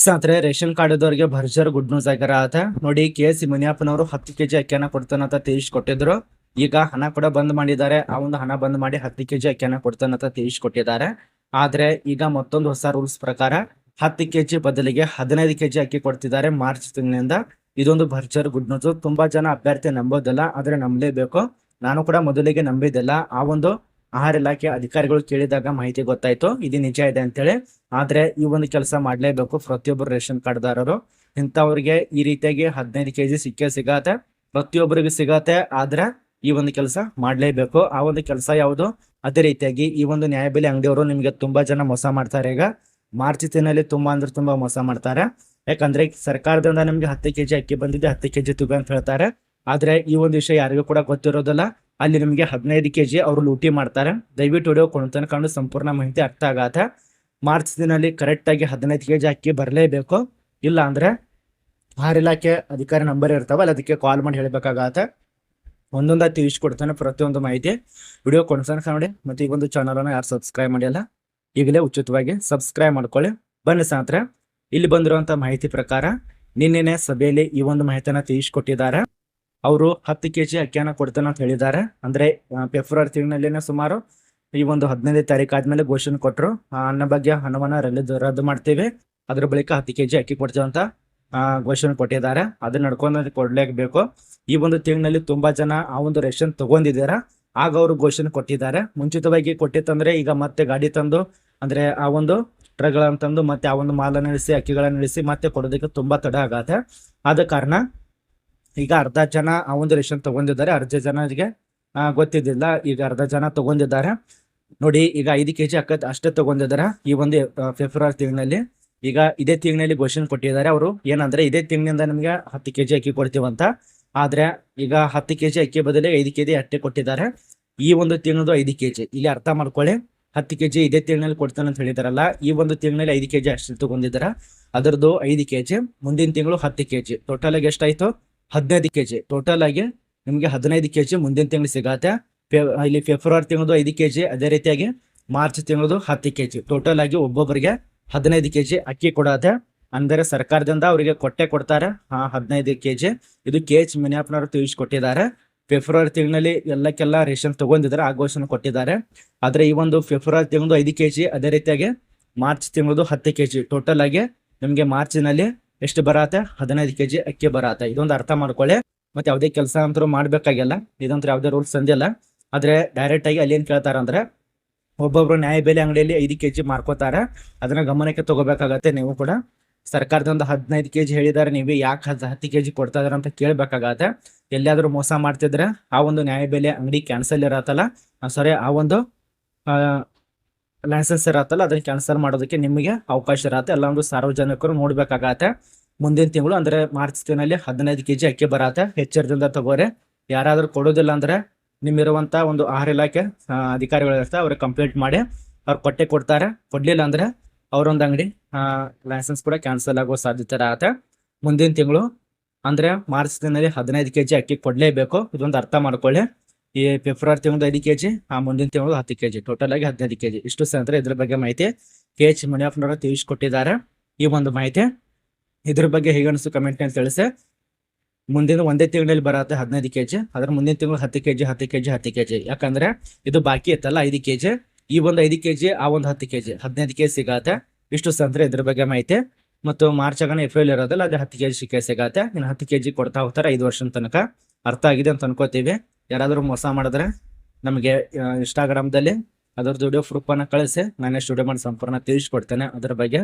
ಸ್ನೇಹಿತರೆ, ration card ಇದ್ದವರಿಗೆ ಭರ್ಜರ್ good news ಆಗ್ಯಾರ ಆತ. ನೋಡಿ, ಕೆ ಎಸ್ ಮುನಿಯಪ್ಪನವರು ಹತ್ತು ಕೆಜಿ ಅಕ್ಕಿಯನ್ನ ಕೊಡ್ತಾನಂತ ತಿಳಿಸ್ಕೊಟ್ಟಿದ್ರು. ಈಗ ಹಣ ಕೂಡ ಬಂದ್ ಮಾಡಿದ್ದಾರೆ. ಆ ಒಂದು ಹಣ ಬಂದ್ ಮಾಡಿ ಹತ್ತು ಕೆಜಿ ಅಕ್ಕಿಯನ್ನ ಕೊಡ್ತಾನಂತ ತಿಳಿಸ್ಕೊಟ್ಟಿದ್ದಾರೆ. ಆದ್ರೆ, ಈಗ ಮತ್ತೊಂದು ಹೊಸ ರೂಲ್ಸ್ ಪ್ರಕಾರ ಹತ್ತು ಕೆಜಿ ಬದಲಿಗೆ ಹದಿನೈದು ಕೆಜಿ ಅಕ್ಕಿ ಕೊಡ್ತಿದ್ದಾರೆ ಮಾರ್ಚ್ ತಿಂಗಳಿಂದ ಇದೊಂದು ಭರ್ಜರ್ ಗುಡ್ ನ್ಯೂಸ್ ತುಂಬಾ ಜನ ಅಭ್ಯರ್ಥಿ ನಂಬೋದಿಲ್ಲ, ಆದ್ರೆ ನಂಬಲೇಬೇಕು. ನಾನು ಕೂಡ ಮೊದಲಿಗೆ ನಂಬಿದ್ದಿಲ್ಲ. ಆ ಒಂದು ಆಹಾರ ಇಲಾಖೆ ಅಧಿಕಾರಿಗಳು ಕೇಳಿದಾಗ ಮಾಹಿತಿ ಗೊತ್ತಾಯ್ತು, ಇದು ನಿಜ ಇದೆ ಅಂತೇಳಿ. ಆದ್ರೆ ಈ ಒಂದು ಕೆಲಸ ಮಾಡ್ಲೇಬೇಕು ಪ್ರತಿಯೊಬ್ಬರು ರೇಷನ್ ಕಾರ್ಡ್ದಾರರು. ಇಂಥವ್ರಿಗೆ ಈ ರೀತಿಯಾಗಿ ಹದಿನೈದು ಕೆಜಿ ಸಿಕ್ಕೇ ಸಿಗತ್ತೆ, ಪ್ರತಿಯೊಬ್ಬರಿಗೂ ಸಿಗತ್ತೆ, ಆದ್ರೆ ಈ ಒಂದು ಕೆಲಸ ಮಾಡ್ಲೇಬೇಕು. ಆ ಒಂದು ಕೆಲಸ ಯಾವುದು? ಅದೇ ರೀತಿಯಾಗಿ ಈ ಒಂದು ನ್ಯಾಯಬೆಲೆ ಅಂಗಡಿಯವರು ನಿಮಗೆ ತುಂಬಾ ಜನ ಮೋಸ ಮಾಡ್ತಾರೆ ಈಗ. ಮಾರ್ಚ್ ತಿಂಗಳಲ್ಲಿ ತುಂಬಾ ಅಂದ್ರೆ ತುಂಬಾ ಮೋಸ ಮಾಡ್ತಾರೆ. ಯಾಕಂದ್ರೆ ಸರ್ಕಾರದಿಂದ ನಿಮ್ಗೆ ಹತ್ತು ಕೆಜಿ ಅಕ್ಕಿ ಬಂದಿದೆ, ಹತ್ತು ಕೆಜಿ ತುಗ ಅಂತ ಹೇಳ್ತಾರೆ. ಆದ್ರೆ ಈ ಒಂದು ವಿಷಯ ಯಾರಿಗೂ ಕೂಡ ಗೊತ್ತಿರೋದಿಲ್ಲ. ಅಲ್ಲಿ ನಿಮಗೆ ಹದಿನೈದು ಕೆ ಜಿ ಅವರು ಲೂಟಿ ಮಾಡ್ತಾರೆ. ದಯವಿಟ್ಟು ವಿಡಿಯೋ ಕಂಡು ಸಂಪೂರ್ಣ ಮಾಹಿತಿ ಅರ್ಥ ಆಗಾತ ಮಾರ್ಚ್ ದಿನಲ್ಲಿ ಕರೆಕ್ಟಾಗಿ ಹದಿನೈದು ಕೆ ಜಿ ಅಕ್ಕಿ ಬರಲೇಬೇಕು. ಇಲ್ಲ ಅಂದ್ರೆ ಆಹಾರ ಇಲಾಖೆ ಅಧಿಕಾರಿ ನಂಬರ್ ಇರ್ತಾವಲ್ಲ, ಅದಕ್ಕೆ ಕಾಲ್ ಮಾಡಿ ಹೇಳ್ಬೇಕಾಗತ್ತೆ. ಒಂದೊಂದ ತಿಳಿಸ್ಕೊಡ್ತಾನೆ ಪ್ರತಿಯೊಂದು ಮಾಹಿತಿ. ವಿಡಿಯೋ ಕೊಡ್ತಾನೆ ನೋಡಿ. ಮತ್ತೆ ಈ ಒಂದು ಚಾನಲನ್ನು ಯಾರು ಸಬ್ಸ್ಕ್ರೈಬ್ ಮಾಡಿಲ್ಲ, ಈಗಲೇ ಉಚಿತವಾಗಿ ಸಬ್ಸ್ಕ್ರೈಬ್ ಮಾಡ್ಕೊಳ್ಳಿ. ಬನ್ನಿ ಸಾತ್ರ ಇಲ್ಲಿ ಬಂದಿರುವಂತ ಮಾಹಿತಿ ಪ್ರಕಾರ ನಿನ್ನೆನೆ ಸಭೆಯಲ್ಲಿ ಈ ಒಂದು ಮಾಹಿತಿಯನ್ನ ತಿಳಿಸ್ಕೊಟ್ಟಿದ್ದಾರೆ. ಅವರು ಹತ್ತು ಕೆಜಿ ಅಕ್ಕಿಯನ್ನು ಕೊಡ್ತೇನೆ ಅಂತ ಹೇಳಿದ್ದಾರೆ. ಅಂದ್ರೆ ಫೆಬ್ರವರಿ ತಿಂಗಳಲ್ಲಿನೇ ಸುಮಾರು ಈ ಒಂದು ಹದಿನೈದು ತಾರೀಕು ಆದ್ಮೇಲೆ ಘೋಷಣೆ ಕೊಟ್ಟರು ಅನ್ನ ಬಗ್ಗೆ ಹಣವನ್ನು ರದ್ದು ರದ್ದು ಮಾಡ್ತೀವಿ. ಅದ್ರ ಬಳಿಕ ಹತ್ತು ಕೆಜಿ ಅಕ್ಕಿ ಕೊಡ್ತೇವೆ ಅಂತ ಘೋಷಣೆ ಕೊಟ್ಟಿದ್ದಾರೆ. ಅದನ್ನ ನಡ್ಕೊಂಡು ಕೊಡ್ಲೇಬೇಕು. ಈ ಒಂದು ತಿಂಗಳಲ್ಲಿ ತುಂಬಾ ಜನ ಆ ಒಂದು ರೇಷನ್ ತಗೊಂಡಿದ್ದಾರೆ? ಆಗ ಅವರು ಘೋಷಣೆ ಕೊಟ್ಟಿದ್ದಾರೆ. ಮುಂಚಿತವಾಗಿ ಕೊಟ್ಟಿತ್ತಂದ್ರೆ ಈಗ ಮತ್ತೆ ಗಾಡಿ ತಂದು, ಅಂದ್ರೆ ಆ ಒಂದು ಟ್ರಕ್ಗಳನ್ನ ತಂದು ಮತ್ತೆ ಆ ಒಂದು ಮಾಲನ್ನ ಇಳಿಸಿ, ಅಕ್ಕಿಗಳನ್ನ ಇಳಿಸಿ ಮತ್ತೆ ಕೊಡೋದಕ್ಕೆ ತುಂಬಾ ತಡ ಆಗತ್ತೆ. ಆದ ಕಾರಣ ಈಗ ಅರ್ಧ ಜನ ಆ ಒಂದು ರೇಷನ್ ತಗೊಂಡಿದ್ದಾರೆ. ಅರ್ಧ ಜನರಿಗೆ ಗೊತ್ತಿದ್ದಿಲ್ಲ. ಈಗ ಅರ್ಧ ಜನ ತಗೊಂಡಿದ್ದಾರೆ. ನೋಡಿ, ಈಗ ಐದು ಕೆಜಿ ಅಕ್ಕ ಅಷ್ಟೇ ತಗೊಂಡಿದ್ದಾರೆ ಈ ಒಂದು ಫೆಬ್ರವರಿ ತಿಂಗಳಲ್ಲಿ. ಈಗ ಇದೇ ತಿಂಗಳಲ್ಲಿ ಘೋಷಣೆ ಕೊಟ್ಟಿದ್ದಾರೆ ಅವರು. ಏನಂದ್ರೆ, ಇದೇ ತಿಂಗಳಿಂದ ನಮಗೆ ಹತ್ತು ಕೆಜಿ ಅಕ್ಕಿ ಕೊಡ್ತೀವಂತ. ಆದ್ರೆ, ಈಗ ಹತ್ತು ಕೆಜಿ ಅಕ್ಕಿ ಬದಲಿಗೆ ಐದು ಕೆಜಿ ಅಟ್ಟೆ ಕೊಟ್ಟಿದ್ದಾರೆ. ಈ ಒಂದು ತಿಂಗಳದು ಐದು ಕೆಜಿ. ಇಲ್ಲಿ ಅರ್ಥ ಮಾಡ್ಕೊಳ್ಳಿ. ಹತ್ತು ಕೆಜಿ ಇದೇ ತಿಂಗಳಲ್ಲಿ ಕೊಡ್ತಾನೆ ಅಂತ ಹೇಳಿದಾರಲ್ಲ, ಈ ಒಂದು ತಿಂಗಳಲ್ಲಿ ಐದು ಕೆಜಿ ಅಷ್ಟು ತಗೊಂಡಿದ್ದಾರೆ. ಅದರದ್ದು ಐದು ಕೆಜಿ, ಮುಂದಿನ ತಿಂಗಳು ಹತ್ತು ಕೆಜಿ. ಟೋಟಲ್ ಆಗಿ ಎಷ್ಟಾಯ್ತು? ಹದಿನೈದು ಕೆ ಜಿ ಟೋಟಲ್ ಆಗಿ ನಿಮಗೆ ಹದಿನೈದು ಕೆ ಜಿ ಮುಂದಿನ ತಿಂಗಳು ಸಿಗತ್ತೆ. ಇಲ್ಲಿ ಫೆಬ್ರವರಿ ತಿಂಗಳದು ಐದು ಕೆ ಜಿ ಅದೇ ರೀತಿಯಾಗಿ ಮಾರ್ಚ್ ತಿಂಗಳದು ಹತ್ತು ಕೆ ಜಿ ಟೋಟಲ್ ಆಗಿ ಒಬ್ಬೊಬ್ಬರಿಗೆ ಹದಿನೈದು ಕೆ ಜಿ ಅಕ್ಕಿ ಕೊಡತ್ತೆ. ಅಂದರೆ ಸರ್ಕಾರದಿಂದ ಅವರಿಗೆ ಕೊಟ್ಟೆ ಕೊಡ್ತಾರೆ. ಹಾ, ಹದಿನೈದು ಕೆ ಜಿ ಇದು ಕೆ ಎಚ್ ಮಿನಿಯಪ್ಪನವರು ತಿಳಿಸ್ಕೊಟ್ಟಿದ್ದಾರೆ. ಫೆಬ್ರವರಿ ತಿಂಗಳಲ್ಲಿ ಎಲ್ಲಕ್ಕೆಲ್ಲ ರೇಷನ್ ತಗೊಂಡಿದ್ದಾರೆ, ಆ ಘೋಷಣೆ ಕೊಟ್ಟಿದ್ದಾರೆ. ಆದರೆ ಈ ಒಂದು ಫೆಬ್ರವರಿ ತಿಂಗಳದು ಐದು ಕೆ ಜಿ ಅದೇ ರೀತಿಯಾಗಿ ಮಾರ್ಚ್ ತಿಂಗಳದು ಹತ್ತು ಕೆಜಿ. ಟೋಟಲ್ ಆಗಿ ನಿಮಗೆ ಮಾರ್ಚಿನಲ್ಲಿ ಎಷ್ಟು ಬರತ್ತೆ? ಹದಿನೈದು ಕೆ ಜಿ ಅಕ್ಕಿ ಬರತ್ತೆ. ಇದೊಂದು ಅರ್ಥ ಮಾಡ್ಕೊಳ್ಳಿ. ಮತ್ತೆ ಯಾವುದೇ ಕೆಲಸ ಅಂತೂ ಮಾಡ್ಬೇಕಾಗಿಲ್ಲ. ಇದಂತೂ ಯಾವುದೇ ರೂಲ್ಸ್ ಅಂದಿಲ್ಲ. ಆದ್ರೆ ಡೈರೆಕ್ಟ್ ಆಗಿ ಅಲ್ಲಿ ಏನ್ ಕೇಳ್ತಾರ ಅಂದ್ರೆ, ಒಬ್ಬೊಬ್ರು ನ್ಯಾಯಬೆಲೆ ಅಂಗಡಿಯಲ್ಲಿ ಐದು ಕೆಜಿ ಮಾರ್ಕೋತಾರೆ. ಅದನ್ನ ಗಮನಕ್ಕೆ ತಗೋಬೇಕಾಗತ್ತೆ ನೀವು ಕೂಡ. ಸರ್ಕಾರದಿಂದ ಹದಿನೈದು ಕೆ ಜಿ ಹೇಳಿದಾರೆ ನೀವು ಯಾಕೆ ಹತ್ತು ಕೆಜಿ ಕೊಡ್ತಾ ಇದಾರೆ ಅಂತ ಕೇಳ್ಬೇಕಾಗತ್ತೆ. ಎಲ್ಲಿಯಾದ್ರೂ ಮೋಸ ಮಾಡ್ತಿದ್ರೆ ಆ ಒಂದು ನ್ಯಾಯಬೆಲೆ ಅಂಗಡಿ ಕ್ಯಾನ್ಸಲ್ ಇರತ್ತಲ್ಲ. ಸಾರಿ ಆ ಒಂದು ಲೈಸೆನ್ಸ್ ಇರತ್ತಲ್ಲ, ಅದನ್ನ ಕ್ಯಾನ್ಸಲ್ ಮಾಡೋದಕ್ಕೆ ನಿಮಗೆ ಅವಕಾಶ ಇರತ್ತೆ. ಎಲ್ಲ ಒಂದು ಸಾರ್ವಜನಿಕರು ನೋಡ್ಬೇಕಾಗತ್ತೆ. ಮುಂದಿನ ತಿಂಗಳು ಅಂದ್ರೆ ಮಾರ್ಚ್ ತಿಂಗಳಲ್ಲಿ ಹದಿನೈದು ಕೆಜಿ ಅಕ್ಕಿ ಬರತ್ತೆ. ಎಚ್ಚರದಿಂದ ತಗೋರಿ. ಯಾರಾದ್ರೂ ಕೊಡೋದಿಲ್ಲ ಅಂದ್ರೆ ನಿಮ್ಮಿರುವಂತ ಒಂದು ಆಹಾರ ಇಲಾಖೆ ಅಧಿಕಾರಿಗಳು ಇರ್ತಾರೆ, ಅವ್ರಿಗೆ ಕಂಪ್ಲೇಂಟ್ ಮಾಡಿ ಅವ್ರು ಕೊಟ್ಟೆ ಕೊಡ್ತಾರೆ. ಕೊಡ್ಲಿಲ್ಲ ಅಂದ್ರೆ ಅವರೊಂದು ಅಂಗಡಿ ಲೈಸೆನ್ಸ್ ಕೂಡ ಕ್ಯಾನ್ಸಲ್ ಆಗೋ ಸಾಧ್ಯತೆ ಇರತ್ತೆ. ಮುಂದಿನ ತಿಂಗಳು ಅಂದ್ರೆ ಮಾರ್ಚ್ ತಿಂಗಳಲ್ಲಿ ಹದಿನೈದು ಕೆಜಿ ಅಕ್ಕಿ ಕೊಡ್ಲೇಬೇಕು. ಇದೊಂದು ಅರ್ಥ ಮಾಡ್ಕೊಳ್ಳಿ. ಈ ಫೆಬ್ರವರಿ ತಿಂಗಳು ಐದು ಕೆ ಜಿ ಆ ಮುಂದಿನ ತಿಂಗಳು ಹತ್ತು ಕೆಜಿ ಟೋಟಲ್ ಆಗಿ ಹದಿನೈದು ಕೆ ಜಿ ಇಷ್ಟು ಅಂದ್ರೆ ಇದ್ರ ಬಗ್ಗೆ ಮಾಹಿತಿ ಕೆ ಎಚ್ ಮುನಿಯಪ್ಪನವರು ತಿಳಿಸ್ಕೊಟ್ಟಿದ್ದಾರೆ. ಈ ಒಂದು ಮಾಹಿತಿ ಇದ್ರ ಬಗ್ಗೆ ಹೇಗೆ ಅನಿಸ್ತು ಕಮೆಂಟ್ ಅಂತ ತಿಳಿಸಿ. ಮುಂದಿನ ಒಂದೇ ತಿಂಗಳಲ್ಲಿ ಬರತ್ತೆ ಹದಿನೈದು ಕೆ ಜಿ ಅದ್ರ ಮುಂದಿನ ತಿಂಗಳು ಹತ್ತು ಕೆ ಜಿ ಹತ್ತು ಕೆ ಜಿ ಹತ್ತು ಕೆ ಜಿ ಯಾಕಂದ್ರೆ ಇದು ಬಾಕಿ ಇತ್ತಲ್ಲ ಐದು ಕೆ ಜಿ ಈ ಒಂದು ಐದು ಕೆ ಜಿ ಆ ಒಂದು ಹತ್ತು ಕೆ ಜಿ ಹದಿನೈದು ಕೆಜಿ ಸಿಗತ್ತೆ. ಇಷ್ಟು ಅಂದ್ರೆ ಇದ್ರ ಬಗ್ಗೆ ಮಾಹಿತಿ. ಮತ್ತು ಮಾರ್ಚ್ ಆಗನ ಏಪ್ರಿಲ್ ಇರೋದಲ್ಲ, ಅದೇ ಹತ್ತು ಕೆ ಜಿ ಸಿಕ್ಕೇ ಸಿಗತ್ತೆ. ಇನ್ನು ಹತ್ತು ಕೆ ಜಿ ಕೊಡ್ತಾ ಹೋಗ್ತಾರೆ ಐದು ವರ್ಷದ ತನಕ. ಅರ್ಥ ಆಗಿದೆ ಅಂತ ಅನ್ಕೋತೀವಿ. ಯಾರಾದರೂ ಮೋಸ ಮಾಡಿದ್ರೆ ನಮಗೆ ಇನ್ಸ್ಟಾಗ್ರಾಮ್ದಲ್ಲಿ ಅದರ ವಿಡಿಯೋ ಪ್ರೂಫ್ ಅನ್ನ ಕಳಿಸಿ, ನಾನೇ ಸ್ಟುಡಿಯೋ ಮಾಡಿ ಸಂಪೂರ್ಣ ತಿಳಿಸ್ಕೊಡ್ತೇನೆ ಅದರ ಬಗ್ಗೆ.